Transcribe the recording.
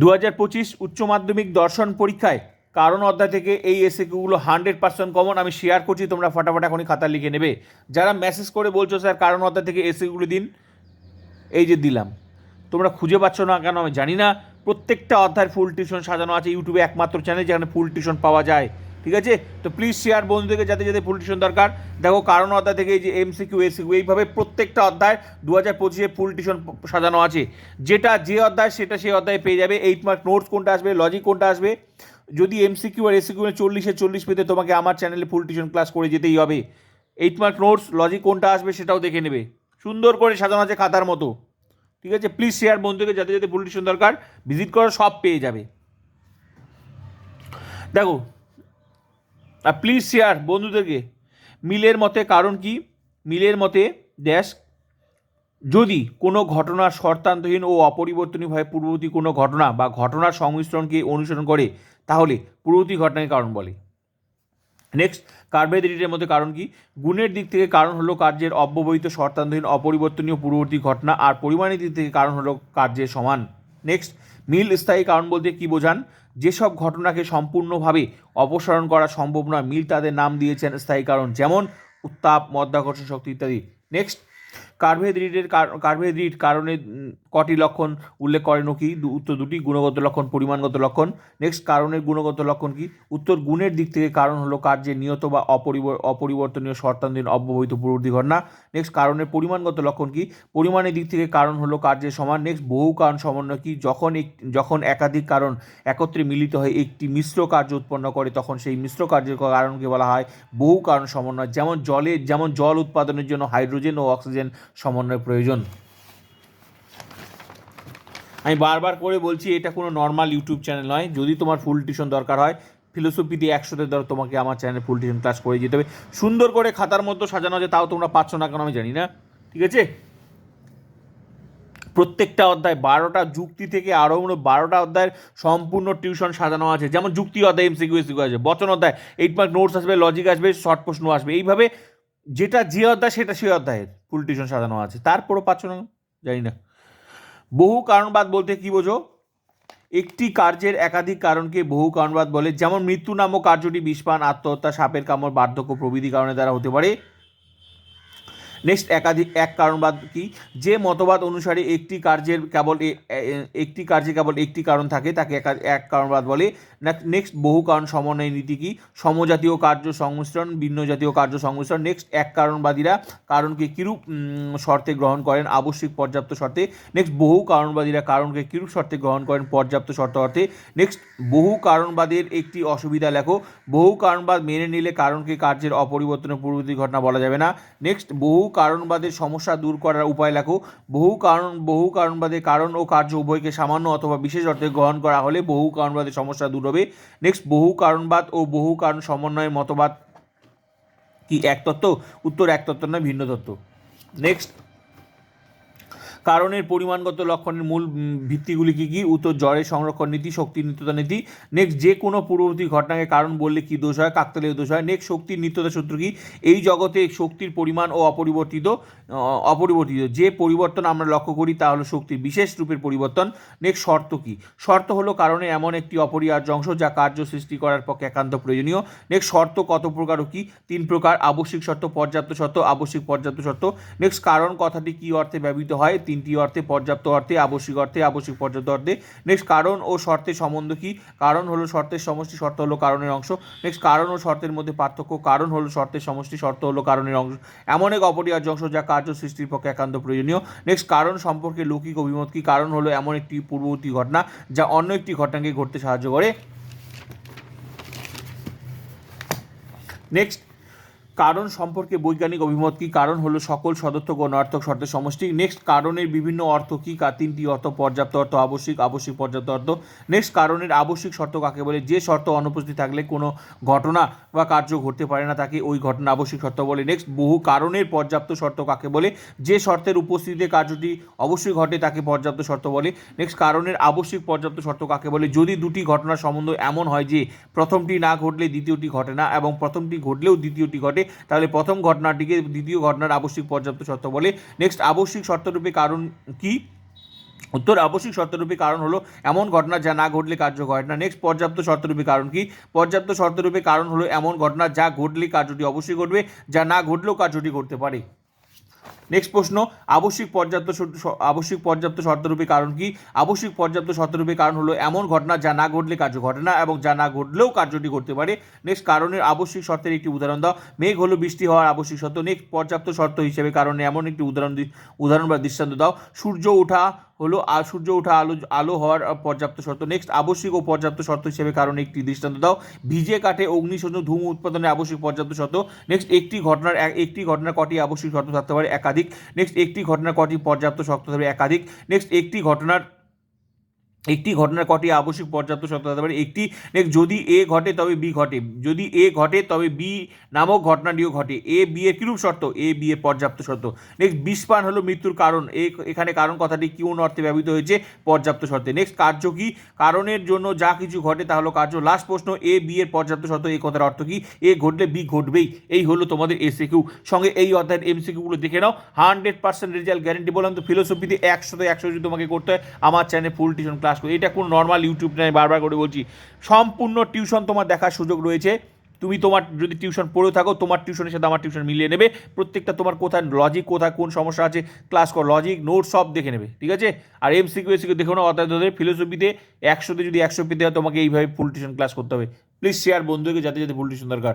দু হাজার পঁচিশ উচ্চ মাধ্যমিক দর্শন পরীক্ষায় কারণ অধ্যায় থেকে এই এসএকিউগুলো হান্ড্রেড পার্সেন্ট কমন আমি শেয়ার করছি, তোমরা ফটাফট এখনই খাতা লিখে নেবে। যারা মেসেজ করে বলছো, স্যার, কারণ অধ্যায় থেকে এসএগুলো দিন। এই যে দিলাম। তোমরা খুঁজে পাচ্ছ না কেন আমি জানি না। প্রত্যেকটা অধ্যায়ের ফুল টিউশন সাজানো আছে ইউটিউবে একমাত্র চ্যানেল যেখানে ফুল টিউশন পাওয়া যায়। ঠিক আছে? তো প্লিজ শেয়ার বন্ধুদেরকে যাতে যাতে ফুল টিউশন দরকার। দেখো, কারণ অধ্যায় থেকে এই যে এমসিকিউ এসিকিউ এইভাবে প্রত্যেকটা অধ্যায় দু হাজার পঁচিশে ফুল টিউশন সাজানো আছে। যেটা যে অধ্যায়, সেটা সেই অধ্যায়ে পেয়ে যাবে। এইট মার্ক নোটস কোনটা আসবে লজিক কোনটা আসবে? যদি এমসিকিউ আর এসিকিউ চল্লিশে চল্লিশ পেতে, তোমাকে আমার চ্যানেলে ফুল টিউশন ক্লাস করে যেতেই হবে। এইট মার্ক নোটস লজিক কোনটা আসবে, সেটাও দেখে নেবে। সুন্দর করে সাজানো আছে খাতার মতো। ঠিক আছে? প্লিজ শেয়ার বন্ধুকে যাতে যাতে ফুল টিউশন দরকার। ভিজিট করো, সব পেয়ে যাবে। দেখো প্লিজ শেয়ার বন্ধুদেরকে। মিলের মতে কারণ কি? মিলের মতে ড্যাশ যদি কোনো ঘটনার শর্তান্তহীন ও অপরিবর্তনীয়ভাবে পূর্ববর্তী কোনো ঘটনা বা ঘটনার সংমিশ্রণকে অনুসরণ করে, তাহলে পূর্ববর্তী ঘটনাকে কারণ বলে। নেক্সট কার্বোহাইড্রেটের মধ্যে কারণ কি? গুণের দিক থেকে কারণ হলো কার্যের অব্যবহিত শর্তান্তহীন, অপরিবর্তনীয়, পূর্ববর্তী ঘটনা আর পরিমাণের দিক থেকে কারণ হলো কার্যের সমান। নেক্সট মিল স্থায়ী কারণ বলতে কি বোঝান? যেসব ঘটনাকে সম্পূর্ণভাবে অপসারণ করা সম্ভব নয়, মিল তাদের নাম দিয়েছেন স্থায়ী কারণ, যেমন উত্তাপ মধ্যাকর্ষণ শক্তি ইত্যাদি। নেক্সট কার্বোহাইড্রেটের কার্বোহাইড্রেট কারণে কটি লক্ষণ উল্লেখ করেন কি? উত্তর দুটি, গুণগত লক্ষণ, পরিমাণগত লক্ষণ। নেক্সট কারণের গুণগত লক্ষণ কি? উত্তর গুণের দিক থেকে কারণ হলো কার্যের নিয়ত বা অপরিব, অপরিবর্তনীয় শর্তান্তহীন অব্যবহিত পূর্ববর্তী ঘটনা। নেক্সট কারণের পরিমাণগত লক্ষণ কি? পরিমাণের দিক থেকে কারণ হলো কার্যের সমান। নেক্সট বহু কারণ সমন্বয় কি? যখন যখন একাধিক কারণ একত্রে মিলিত হয়ে একটি মিশ্র কার্য উৎপন্ন করে, তখন সেই মিশ্র কার্যের কারণকে বলা হয় বহু কারণ সমন্বয়। যেমন জলে, যেমন জল উৎপাদনের জন্য হাইড্রোজেন ও অক্সিজেন সমন্বয়ের প্রয়োজন। আমি বারবার করে বলছি, এটা কোনো নর্মাল ইউটিউব চ্যানেল নয়। যদি তোমার ফুল টিউশন দরকার হয় ফিলোসফি দিয়ে একশোতে ধরো তোমাকে আমার চ্যানেলে ফুল টিউশন ক্লাস করে যেতে হবে। সুন্দর করে খাতার মতো সাজানো আছে তাও তোমরা পাচ্ছ না কেন আমি জানি না। ঠিক আছে? প্রত্যেকটা অধ্যায় বারোটা, যুক্তি থেকে আরও বারোটা অধ্যায়ের সম্পূর্ণ টিউশন সাজানো আছে। যেমন যুক্তি অধ্যায় এমসিকিউ এসিকিউ আছে। বচন অধ্যায় এইট মার্ক নোটস আসবে লজিক আসবে শর্ট প্রশ্ন আসবে। এইভাবে যেটা যে অধ্যায়, সেটা সেই অধ্যায়ের ফুল টিউশন সাজানো আছে। তারপরও পাচ্ছ না জানি না। বহু কারণবাদ বলতে কি বোঝো? একটি কার্যের একাধিক কারণকে বহু কারণবাদ বলে, যেমন মৃত্যু নামক কার্যটি বিষপান, আত্মহত্যা, সাপের কামড়, বার্ধক্য প্রভৃতি কারণে দ্বারা হতে পারে। নেক্সট একাধিক, এক কারণবাদ কি? যে মতবাদ অনুসারে একটি কার্যের কেবল একটি কার্যে কেবল একটি কারণ থাকে, তাকে এক কারণবাদ বলে। নেক্সট বহু কারণ সমন্বয় নীতি কি? সমজাতীয় কার্য সংমিশ্রণ ভিন্ন জাতীয় কার্য সংমিশ্রণ। নেক্সট এক কারণবাদীরা কারণকে কিরূপ শর্তে গ্রহণ করেন? আবশ্যিক পর্যাপ্ত শর্তে। নেক্সট বহু কারণবাদীরা কারণকে কিরূপ শর্তে গ্রহণ করেন? পর্যাপ্ত শর্ত অর্থে। নেক্সট বহু কারণবাদের একটি অসুবিধা লেখো। বহু কারণবাদ মেনে নিলে কারণকে কার্যের অপরিবর্তনের পূর্ববর্তী ঘটনা বলা যাবে না। নেক্সট বহু কারণবাদের সমস্যা দূর করার উপায় লেখো বহু কারণ, বহু কারণবাদে কারণ ও কার্য উভয়কে সামান্য অথবা বিশেষ অর্থে গ্রহণ করা হলে বহু কারণবাদের সমস্যা দূর হবে। নেক্সট বহু কারণবাদ ও বহু কারণ সমন্বয়ের মতবাদ কি এক তত্ত্ব? উত্তর এক তত্ত্ব নয়, ভিন্ন তত্ত্ব। নেক্সট কারণের পরিমাণগত লক্ষণের মূল ভিত্তিগুলি কী কী? উত্তর, জ্বরের সংরক্ষণ নীতি শক্তির নিত্যতা নীতি। নেক্সট যে কোনো পূর্ববর্তী ঘটনাকে কারণ বললে কি দোষ হয়? কাকতালীয় দোষ হয়। নেক্সট শক্তির নিত্যতা সূত্র কি? এই জগতে শক্তির পরিমাণ ও অপরিবর্তিত অপরিবর্তিত। যে পরিবর্তন আমরা লক্ষ্য করি, তা হলো শক্তির বিশেষ রূপের পরিবর্তন। নেক্সট শর্ত কি? শর্ত হলো কারণে এমন একটি অপরিহার্য অংশ যা কার্য সৃষ্টি করার পক্ষে একান্ত প্রয়োজনীয়। নেক্সট শর্ত কত প্রকার ও কি? তিন প্রকার। আবশ্যিক শর্ত, পর্যাপ্ত শর্ত, আবশ্যিক, পর্যাপ্ত শর্ত। নেক্সট কারণ কথাটি কি অর্থে ব্যবহৃত হয়? তিনটি অর্থে, পর্যাপ্ত অর্থে, আবশ্যিক অর্থে, আবশ্যিক পর্যাপ্ত অর্থে। নেক্সট কারণ ও শর্তের সম্বন্ধ কি? কারণ হলো শর্তের সমষ্টি, শর্ত হলো কারণের অংশ। নেক্সট কারণ ও শর্তের মধ্যে পার্থক্য, কারণ হলো শর্তের সমষ্টি, শর্ত হলো কারণের অংশ। এমন এক অপরিহার্য অংশ যা কার্য সৃষ্টির পক্ষে একান্ত প্রয়োজনীয়। নেক্সট কারণ সম্পর্কে লৌকিক অভিমত কি? কারণ হলো এমন একটি পূর্ববর্তী ঘটনা যা অন্য একটি ঘটনাকে ঘটতে সাহায্য করে। নেক্সট কারণ সম্পর্কে বৈজ্ঞানিক অভিমত কি? কারণ হলো সকল সদর্থক ও নর্থক শর্তের সমষ্টি। নেক্সট কারণের বিভিন্ন অর্থ কি? কা- তিনটি অর্থ, পর্যাপ্ত অর্থ, আবশ্যিক আবশ্যিক, পর্যাপ্ত অর্থ। নেক্সট কারণের আবশ্যিক শর্ত কাকে বলে? যে শর্ত অনুপস্থিত থাকলে কোনো ঘটনা বা কার্য ঘটতে পারে না, তাকে ওই ঘটনা আবশ্যিক শর্ত বলে। নেক্সট বহু কারণের পর্যাপ্ত শর্ত কাকে বলে? যে শর্তের উপস্থিতিতে কার্যটি অবশ্যই ঘটে, তাকে পর্যাপ্ত শর্ত বলে। নেক্সট কারণের আবশ্যিক পর্যাপ্ত শর্ত কাকে বলে? যদি দুটি ঘটনার সম্বন্ধ এমন হয় যে প্রথমটি না ঘটলে দ্বিতীয়টি ঘটে না এবং প্রথমটি ঘটলেও দ্বিতীয়টি ঘটে তাহলে প্রথম ঘটনাটিকে দ্বিতীয় ঘটনার আবশ্যিক পর্যাপ্ত শর্ত বলে। নেক্সট আবশ্যিক শর্তরূপে কারণ কি? উত্তর, আবশ্যিক শর্তরূপী কারণ হলো এমন ঘটনা যা না ঘটলে কার্য ঘটে না। নেক্সট পর্যাপ্ত শর্তরূপী কারণ কি? পর্যাপ্ত শর্তরূপী কারণ হলো এমন ঘটনা যা ঘটলে কার্যটি অবশ্যই ঘটবে, যা না ঘটলেও কার্যটি ঘটতে পারে। নেক্সট প্রশ্ন, আবশ্যিক পর্যাপ্ত আবশ্যিক পর্যাপ্ত শর্তরূপী কারণ কি? আবশ্যিক পর্যাপ্ত শর্তরূপী কারণ হলো এমন ঘটনা যা না ঘটলে কার্য ঘটনা এবং যা না ঘটলেও কার্যটি ঘটতে পারে। নেক্সট কারণের আবশ্যিক শর্তের একটি উদাহরণ দাও। মেঘ হলো বৃষ্টি হওয়ার আবশ্যিক শর্ত। নেক্সট পর্যাপ্ত শর্ত হিসেবে কারণে এমন একটি উদাহরণ উদাহরণ বা দৃষ্টান্ত দাও। সূর্য ওঠা হলো সূর্য ওঠা, আলো আলো হওয়ার পর্যাপ্ত শর্ত। নেক্সট আবশ্যিক ও পর্যাপ্ত শর্ত হিসেবে কারণ একটি দৃষ্টান্ত দাও। ভিজে কাঠে অগ্নিসংযোগ, ধূম উৎপাদনে আবশ্যিক পর্যাপ্ত শর্ত। নেক্সট একটি ঘটনার একটি ঘটনা কটি আবশ্যিক শর্ত থাকতে পারে একাধিক। নেক্সট একটি ঘটনা কটি পর্যাপ্ত শর্ত থাকবে একাধিক। নেক্সট একটি ঘটনার একটি ঘটনার কটি আবশ্যিক পর্যাপ্ত শর্ত থাকতে পারে। একটি যদি এ ঘটে, তবে বি ঘটে। যদি এ ঘটে, তবে বি নামক ঘটনাটিও ঘটে। এ, বি এর কিরূপ শর্ত? এ, বি এর পর্যাপ্ত শর্ত। নেক্সট, বিষপান হলো মৃত্যুর কারণ। এ, এখানে কারণ কথাটি কোন অর্থে ব্যবহৃত হয়েছে, পর্যাপ্ত শর্তে। নেক্সট, কার্য কি? কারণের জন্য যা কিছু ঘটে তা হলো কার্য। লাস্ট প্রশ্ন, এ, বি এর পর্যাপ্ত শর্ত এই কথার অর্থ কি? এ ঘটলে বি ঘটবেই। এই হলো তোমাদের এসিকিউ। সঙ্গে এই অধ্যায়ের এমসিকিউগুলো দেখে নাও। হান্ড্রেড পার্সেন্ট রেজাল্ট গ্যারেন্টি বললাম তো ফিলোসফিতে একশোতে একশো যদি তোমাকে করতে হয়, আমার চ্যানেল ফুল টিউশন ক্লাস করি। এটা কোনো নর্মাল ইউটিউব নয় বারবার করে বলছি, সম্পূর্ণ টিউশন তোমার দেখার সুযোগ রয়েছে। তুমি তোমার যদি টিউশন পড়েও থাকো, তোমার টিউশনের সাথে আমার টিউশন মিলিয়ে নেবে। প্রত্যেকটা তোমার কোথায় লজিক কোথায় কোন সমস্যা আছে ক্লাস কর লজিক নোট সব দেখে নেবে, ঠিক আছে? আর এম সিকিউ এসিকিউ দেখো না অর্থাৎ ফিলোসফিতে একশোতে যদি একশো পেতে হয়, তোমাকে এইভাবে ফুল টিউশন ক্লাস করতে হবে। প্লিজ শেয়ার বন্ধুকে যাতে যাতে ফুল টিউশন দরকার।